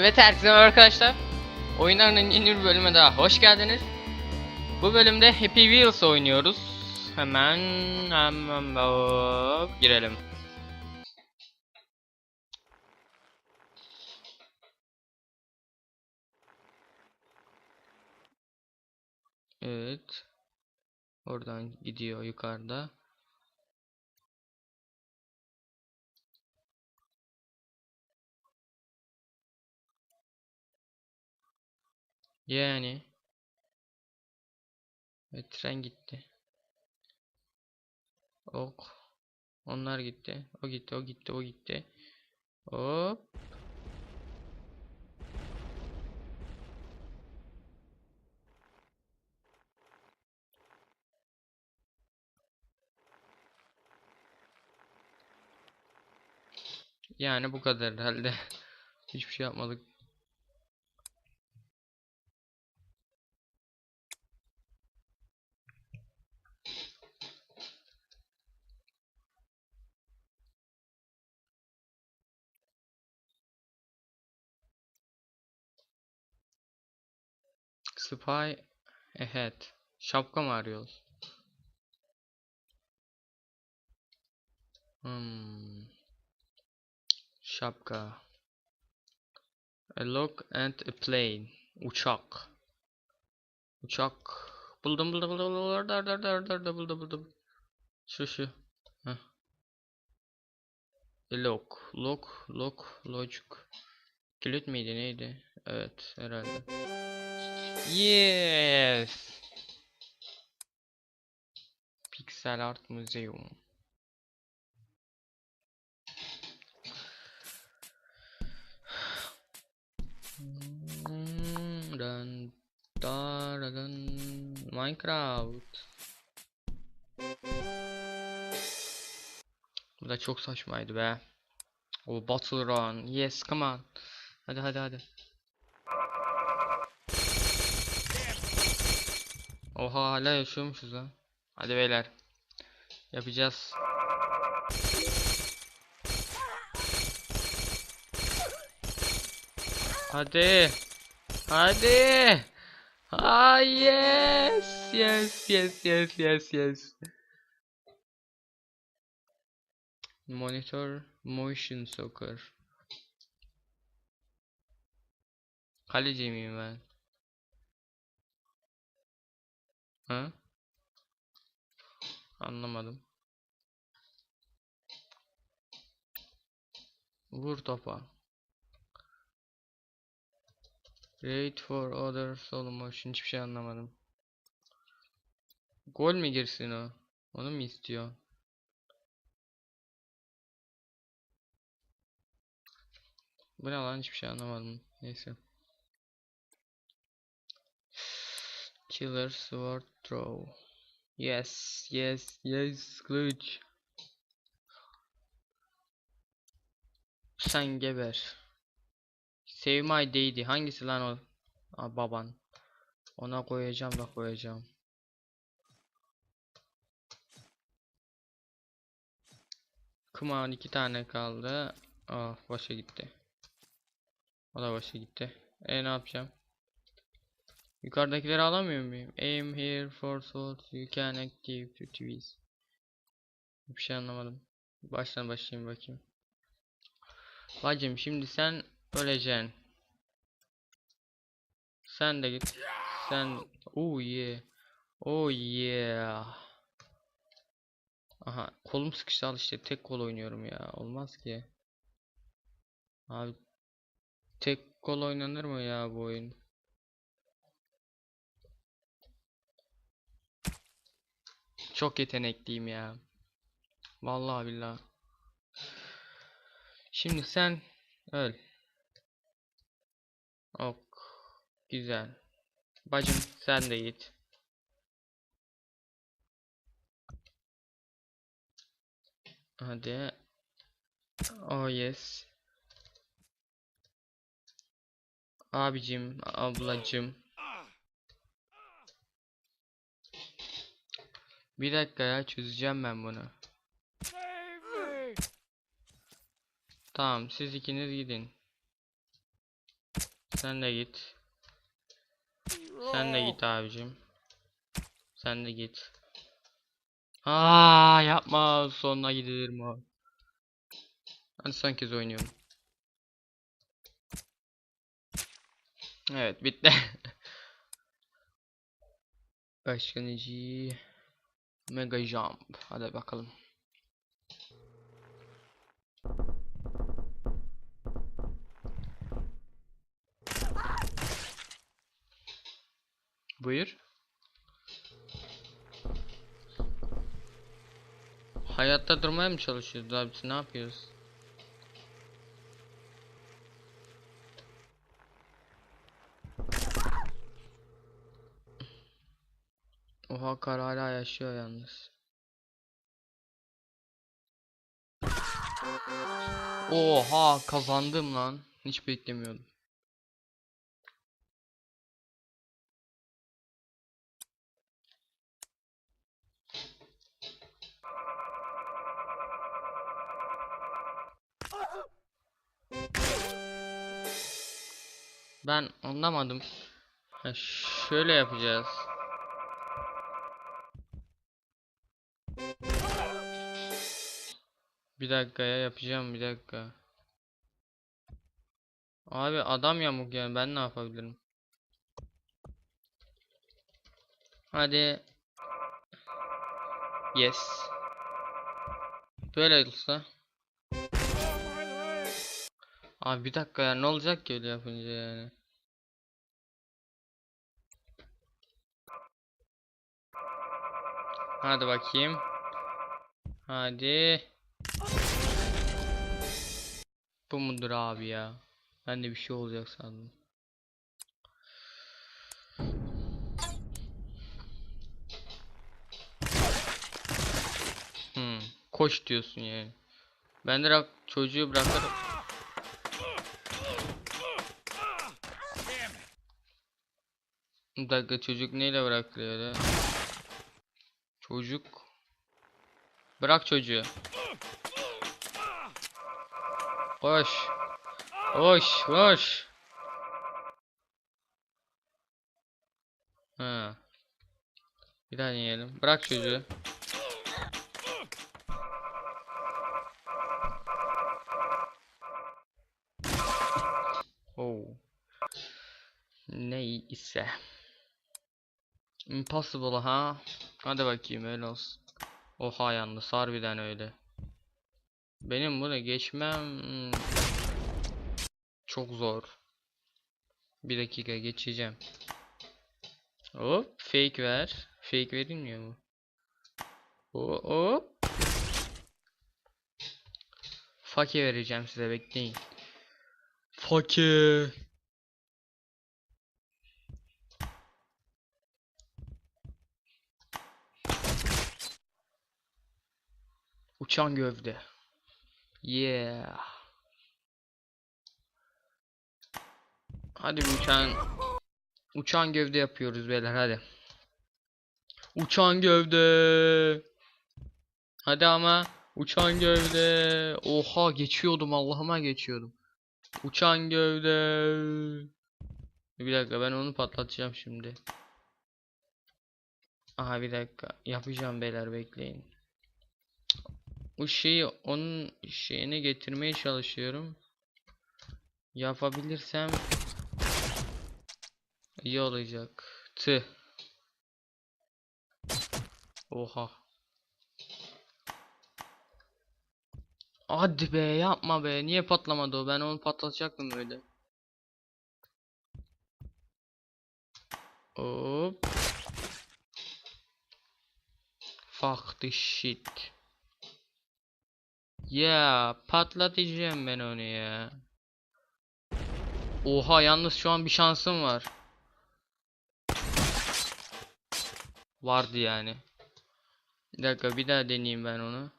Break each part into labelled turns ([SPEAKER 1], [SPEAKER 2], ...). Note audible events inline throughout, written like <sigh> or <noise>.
[SPEAKER 1] Evet herkese arkadaşlar. Oyunların yeni bir bölüme daha hoş geldiniz. Bu bölümde Happy Wheels oynuyoruz. Hemen hemen hop, girelim. Evet. Oradan gidiyor yukarıda. Yani. Ve tren gitti. Ok. Onlar gitti. O gitti, o gitti, o gitti. Hop. Yani bu kadar herhalde. <laughs> Hiçbir şey yapmadık. Spy ahead. Şapka mı arıyoruz? Hmm. Şapka. A look and a plane. Uçak. Uçak. Buldum buldum buldum buldum orada orada buldum buldum. Şu şu. Heh. Lock. Lock. Lock. Logic. Kilit miydi neydi? Evet herhalde. Yes. Pixel Art Museum. Dun, da, dun. Minecraft. Bu da çok saçmaydı be. O Battle Run. Yes, come on. Hadi hadi hadi. Oha hala yaşıyormuşuz lan. Hadi beyler. Yapacağız. Hadi. Hadi. Ah yes. Yes yes yes yes yes. Monitor motion soccer. Kaleci miyim ben? Ha? Anlamadım. Vur topa. Wait for other solo motion. Hiçbir şey anlamadım. Gol mi girsin o? Onu mu istiyor? Bu ne lan? Hiçbir şey anlamadım. Neyse. Killer sword throw. Yes, yes, yes, glitch. Sen geber. Save my daddy. Hangisi lan o? Aa, baban. Ona koyacağım da koyacağım. On iki tane kaldı. Ah başa gitti. O da başa gitti. E ne yapacağım? Yukarıdakileri alamıyor muyum? Aim here for salt. You can active to TVs. Bir şey anlamadım. Baştan başlayayım bakayım. Bacım şimdi sen öleceksin. Sen de git. Sen oh yeah. Oh yeah. Aha kolum sıkıştı al işte tek kol oynuyorum ya. Olmaz ki. Abi tek kol oynanır mı ya bu oyun? Çok yetenekliyim ya. Vallahi billahi. Şimdi sen öl. Ok. Güzel. Bacım sen de git. Hadi. Oh yes. Abicim, ablacım. Bir dakika ya çözeceğim ben bunu. Tamam siz ikiniz gidin. Sen de git. Sen de git abicim. Sen de git. Aa yapma sonuna gidilir mi abi? Hadi son oynuyorum. Evet bitti. <laughs> Başka neci? Mega Jump. Hadi bakalım. Buyur. Hayatta durmaya mı çalışıyoruz abi? Ne yapıyoruz? Oha kar hala yaşıyor yalnız. Oha kazandım lan. Hiç beklemiyordum. Ben anlamadım. Ha, şöyle yapacağız. Bir dakika ya yapacağım bir dakika. Abi adam yamuk yani ben ne yapabilirim? Hadi. Yes. Böyle olsa. Abi bir dakika ya ne olacak ki öyle yapınca yani? Hadi bakayım. Hadi. Bu mudur abi ya? Ben de bir şey olacak sandım. Hmm, koş diyorsun yani. Ben direkt çocuğu bırakırım. Bir dakika çocuk neyle bırakılıyor öyle? Çocuk. Bırak çocuğu. Koş. Koş, koş. Ha. Bir daha deneyelim. Bırak çocuğu. Oh. Neyse. Impossible ha. Hadi bakayım öyle olsun. Oha yalnız harbiden öyle. Benim bunu geçmem çok zor. Bir dakika geçeceğim. Hop fake ver. Fake verilmiyor mu? Hop. Fake vereceğim size bekleyin. Fake. Uçan gövde. Yeah. Hadi bir uçan uçan gövde yapıyoruz beyler hadi. Uçan gövde. Hadi ama uçan gövde. Oha geçiyordum Allah'ıma geçiyordum. Uçan gövde. Bir dakika ben onu patlatacağım şimdi. Aha bir dakika yapacağım beyler bekleyin. Bu şeyi onun şeyine getirmeye çalışıyorum. Yapabilirsem iyi olacak. Tı. Oha. Hadi be yapma be. Niye patlamadı o? Ben onu patlatacaktım öyle. Hop. Fuck this shit. Ya patlatacağım ben onu ya. Oha yalnız şu an bir şansım var. Vardı yani. Bir dakika bir daha deneyeyim ben onu.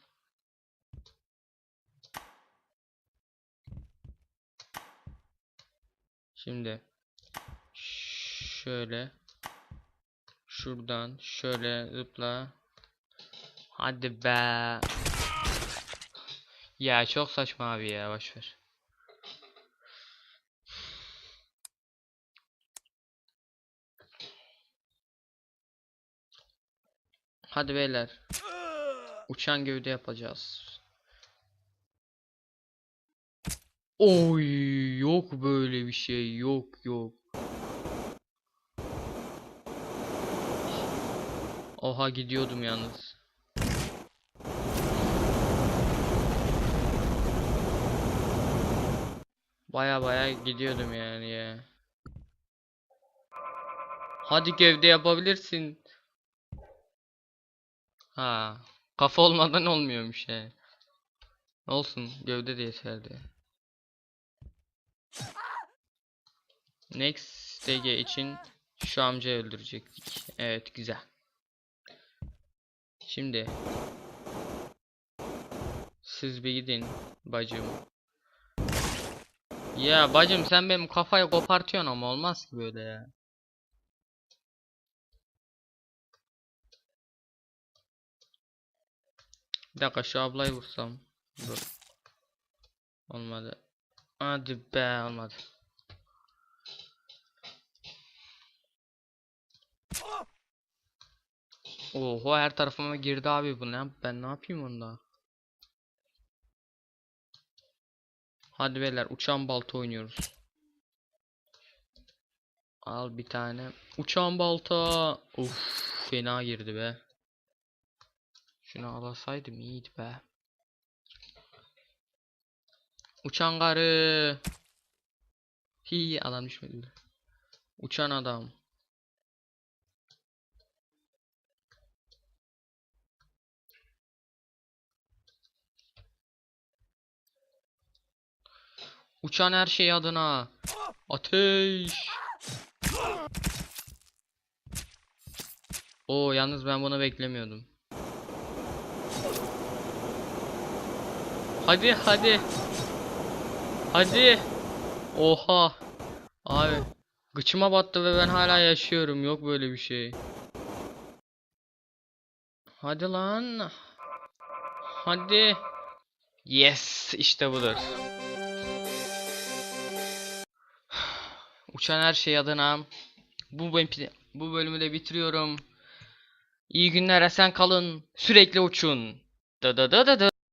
[SPEAKER 1] Şimdi şöyle şuradan şöyle zıpla. Hadi be. Ya çok saçma abi ya boşver. Hadi beyler. Uçan gövde yapacağız. Oy yok böyle bir şey yok yok. Oha gidiyordum yalnız. Baya baya gidiyordum yani ya. Hadi gövde yapabilirsin. Ha, kafa olmadan olmuyormuş yani. Olsun, gövde de yeterdi. Next stage için şu amcayı öldürecektik. Evet, güzel. Şimdi siz bir gidin bacım. Ya bacım sen benim kafayı kopartıyorsun ama olmaz ki böyle ya. Bir dakika şu ablayı vursam. Dur. Olmadı. Hadi be olmadı. Oho her tarafıma girdi abi bu ne? Ben ne yapayım onda? Hadi beyler uçan balta oynuyoruz. Al bir tane. Uçan balta. Uf fena girdi be. Şunu alasaydım iyiydi be. Uçan karı. Hi adam düşmedi. Uçan adam. Uçan her şey adına. Ateş. Oo yalnız ben bunu beklemiyordum. Hadi hadi. Hadi. Oha. Abi. Gıçıma battı ve ben hala yaşıyorum. Yok böyle bir şey. Hadi lan. Hadi. Yes. işte budur. Uçan her şey adına. Bu bu bölümü de bitiriyorum. İyi günler esen kalın. Sürekli uçun. Da da da da da.